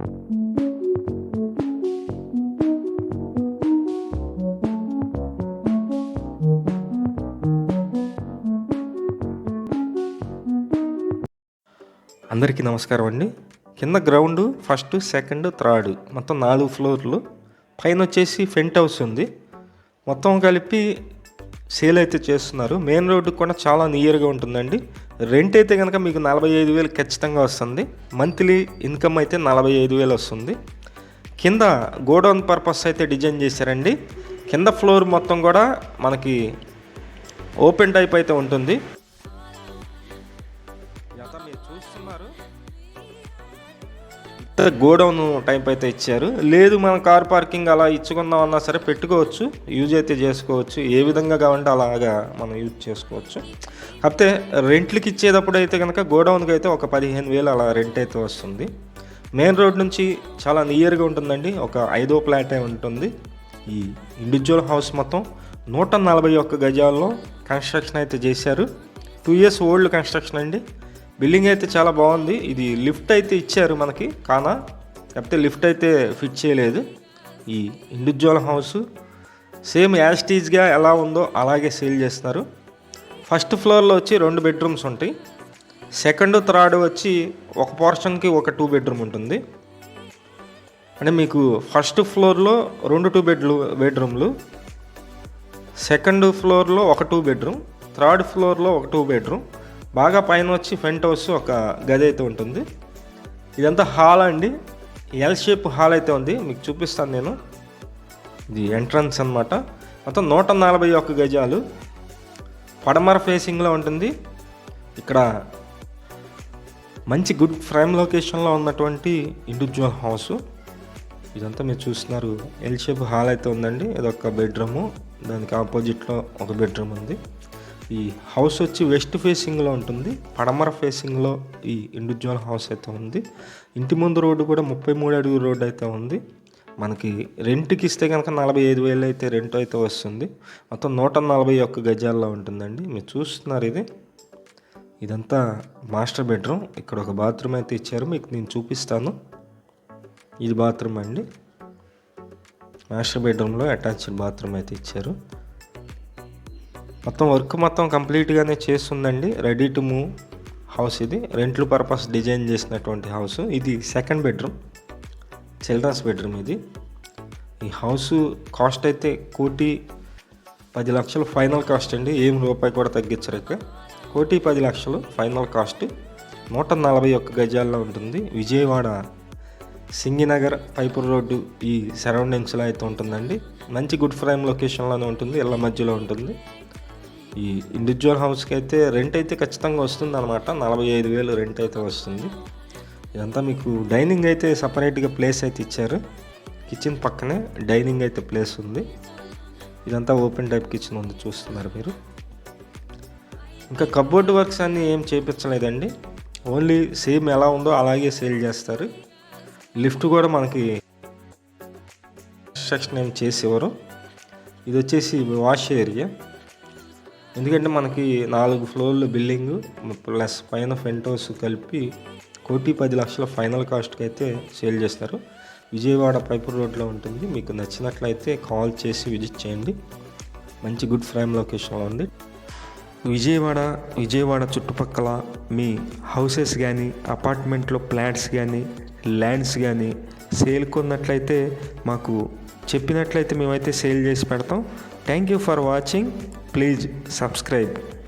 అందరికీ నమస్కారం అండి. కింద గ్రౌండ్ ఫస్ట్ సెకండ్ థర్డ్ మొత్తం నాలుగు ఫ్లోర్లు పైన వచ్చేసి ఫెంట్ హౌస్ ఉంది. మొత్తం కలిపి సేల్ అయితే చేస్తున్నారు. మెయిన్ రోడ్డు కూడా చాలా నియర్గా ఉంటుందండి. రెంట్ అయితే కనుక మీకు నలభై ఐదు వేలు ఖచ్చితంగా వస్తుంది. మంత్లీ ఇన్కమ్ అయితే నలభై ఐదు వేలు వస్తుంది. కింద గోడౌన్ పర్పస్ అయితే డిజైన్ చేశారండి. కింద ఫ్లోర్ మొత్తం కూడా మనకి ఓపెన్ టైప్ అయితే ఉంటుంది. మీరు చూస్తున్నారు గోడౌన్ టైప్ అయితే ఇచ్చారు. లేదు మనం కార్ పార్కింగ్ అలా ఇచ్చుకుందాం అన్నా సరే పెట్టుకోవచ్చు. యూజ్ అయితే చేసుకోవచ్చు. ఏ విధంగా కావాలంటే అలాగా మనం యూజ్ చేసుకోవచ్చు. కాకపోతే రెంట్లకి ఇచ్చేటప్పుడు అయితే కనుక గోడౌన్కి అయితే ఒక పదిహేను వేలు అలా రెంట్ అయితే వస్తుంది. మెయిన్ రోడ్ నుంచి చాలా నియర్గా ఉంటుందండి. ఒక ఐదో ఫ్లాటే ఉంటుంది. ఈ ఇండివిజువల్ హౌస్ మొత్తం నూట నలభై ఒక్క గజాల్లో కన్స్ట్రక్షన్ అయితే చేశారు. టూ ఇయర్స్ ఓల్డ్ కన్స్ట్రక్షన్ అండి. బిల్డింగ్ అయితే చాలా బాగుంది. ఇది లిఫ్ట్ అయితే ఇచ్చారు మనకి కానా? కాకపోతే లిఫ్ట్ అయితే ఫిట్ చేయలేదు. ఈ ఇండివిజువల్ హౌస్ సేమ్ యాస్టీజ్గా ఎలా ఉందో అలాగే సేల్ చేస్తున్నారు. ఫస్ట్ ఫ్లోర్లో వచ్చి రెండు బెడ్రూమ్స్ ఉంటాయి. సెకండ్ థర్డ్ వచ్చి ఒక పోర్షన్కి ఒక టూ బెడ్రూమ్ ఉంటుంది. అంటే మీకు ఫస్ట్ ఫ్లోర్లో రెండు టూ బెడ్లు బెడ్రూమ్లు సెకండ్ ఫ్లోర్లో ఒక టూ బెడ్రూమ్ థర్డ్ ఫ్లోర్లో ఒక టూ బెడ్రూమ్ బాగా పైన వచ్చి ఫ్రంట్ హౌస్ ఒక గది అయితే ఉంటుంది. ఇదంతా హాల్ అండి. ఎల్ షేప్ హాల్ అయితే ఉంది. మీకు చూపిస్తాను నేను. ఇది ఎంట్రన్స్ అన్నమాట. మొత్తం నూట నలభై ఒక్క గజాలు. పడమర ఫేసింగ్లో ఉంటుంది. ఇక్కడ మంచి గుడ్ ఫ్రేమ్ లొకేషన్లో ఉన్నటువంటి ఇండివిజువల్ హౌస్ ఇదంతా మీరు చూస్తున్నారు. ఎల్ షేప్ హాల్ అయితే ఉందండి. ఇదొక బెడ్రూము దానికి ఆపోజిట్లో ఒక బెడ్రూమ్ ఉంది. ఈ హౌస్ వచ్చి వెస్ట్ ఫేసింగ్లో ఉంటుంది. పడమర ఫేసింగ్లో ఈ ఇండివిజువల్ హౌస్ అయితే ఉంది. ఇంటి ముందు రోడ్డు కూడా ముప్పై మూడు అడుగు రోడ్డు అయితే ఉంది. మనకి రెంట్కి ఇస్తే కనుక నలభై ఐదు వేలు అయితే రెంట్ అయితే వస్తుంది. మొత్తం నూట నలభై ఒక్క గజాల్లో ఉంటుందండి. మీరు చూస్తున్నారు ఇది. ఇదంతా మాస్టర్ బెడ్రూమ్ ఇక్కడ ఒక బాత్రూమ్ అయితే ఇచ్చారు. మీకు నేను చూపిస్తాను. ఇది బాత్రూమ్ అండి. మాస్టర్ బెడ్రూమ్లో అటాచ్డ్ బాత్రూమ్ అయితే ఇచ్చారు. మొత్తం వర్క్ మొత్తం కంప్లీట్గానే చేస్తుందండి. రెడీ టు మూవ్ హౌస్ ఇది. రెంట్లు పర్పస్ డిజైన్ చేసినటువంటి హౌస్ ఇది సెకండ్ బెడ్రూమ్ చిల్డ్రన్స్ బెడ్రూమ్ ఇది. ఈ హౌస్ కాస్ట్ అయితే కోటి పది లక్షలు ఫైనల్ కాస్ట్ అండి. ఏం రూపాయి కూడా తగ్గించరు కోటి పది లక్షలు ఫైనల్ కాస్ట్ నూట నలభై ఒక్క గజాల్లో ఉంటుంది. విజయవాడ సింగినగర్ పైపూర్ రోడ్డు ఈ సరౌండింగ్స్లో అయితే ఉంటుందండి. మంచి గుడ్ ఫ్రేమ్ లొకేషన్లోనే ఉంటుంది. ఇళ్ళ మధ్యలో ఉంటుంది. ఈ ఇండివిజువల్ హౌస్కి అయితే రెంట్ అయితే ఖచ్చితంగా వస్తుంది అనమాట నలభై ఐదు వేలు రెంట్ అయితే వస్తుంది. ఇదంతా మీకు డైనింగ్ అయితే సపరేట్గా ప్లేస్ అయితే ఇచ్చారు. కిచెన్ పక్కనే డైనింగ్ అయితే ప్లేస్ ఉంది. ఇదంతా ఓపెన్ టైప్ కిచెన్ ఉంది చూస్తున్నారు మీరు. ఇంకా కబోర్డ్ వర్క్స్ అన్నీ ఏం చేపించలేదండి. ఓన్లీ సేమ్ ఎలా ఉందో అలాగే సేల్ చేస్తారు. లిఫ్ట్ కూడా మనకి కన్స్ట్రక్షన్ ఏం చేసేవారు. ఇది వచ్చేసి వాష్ ఏరియా. ఎందుకంటే మనకి నాలుగు ఫ్లోర్ల బిల్డింగ్ ప్లస్ పైన ఫ్రంట్ హౌస్ కలిపి కోటి పది లక్షల ఫైనల్ కాస్ట్కి అయితే సేల్ చేస్తారు. విజయవాడ పైపు రోడ్లో ఉంటుంది. మీకు నచ్చినట్లయితే కాల్ చేసి విజిట్ చేయండి. మంచి గుడ్ ఫ్రేమ్ లొకేషన్లో ఉంది. విజయవాడ విజయవాడ చుట్టుపక్కల మీ హౌసెస్ కానీ అపార్ట్మెంట్లో ప్లాట్స్ కానీ ల్యాండ్స్ కానీ సేల్ కొన్నట్లయితే మాకు చెప్పినట్లయితే మేమైతే సేల్ చేసి పెడతాం. Thank you for watching. Please subscribe.